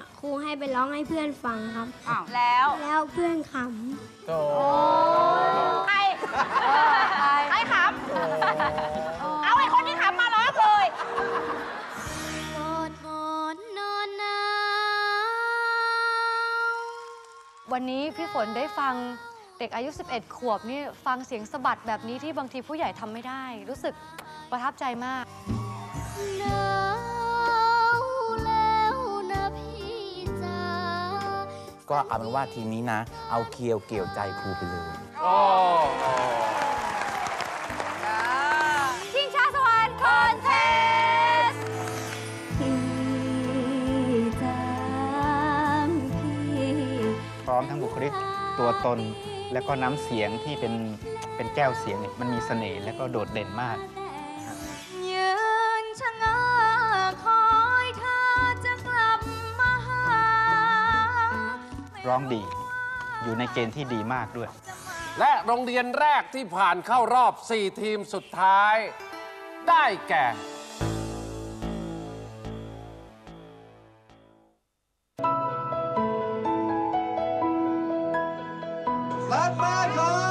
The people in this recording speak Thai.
องให้เพื่อนฟังครับ อ้าวแล้วแล้วเพื่อนขโอ้ใครใครขำเอาไอ้คนที่ขำมาร้องเลยำกอดหมอนนอนหนาววันนี้พี่ฝนได้ฟังเด็กอายุ 11 ขวบนี่ฟังเสียงสะบัดแบบนี้ที่บางทีผู้ใหญ่ทำไม่ได้ รู้สึกประทับใจมากหน ก็เอาเป็นว่าทีมนี้นะ เอาเคียวเกี่ยวใจครูไปเลยโอ้ชิงช้าสวรรค์คอนเทสพี่จำพี่พร้อมทั้งบุคลิกตัวตน และก็น้ำเสียงที่เป็นเป็นแก้วเสียงเนี่ยมันมีเสน่ห์และก็โดดเด่นมาก ร้องดี อยู่ในเกณฑ์ที่ดีมากด้วย และโรงเรียนแรกที่ผ่านเข้ารอบ 4 ทีมสุดท้าย ได้แก่ Let my God.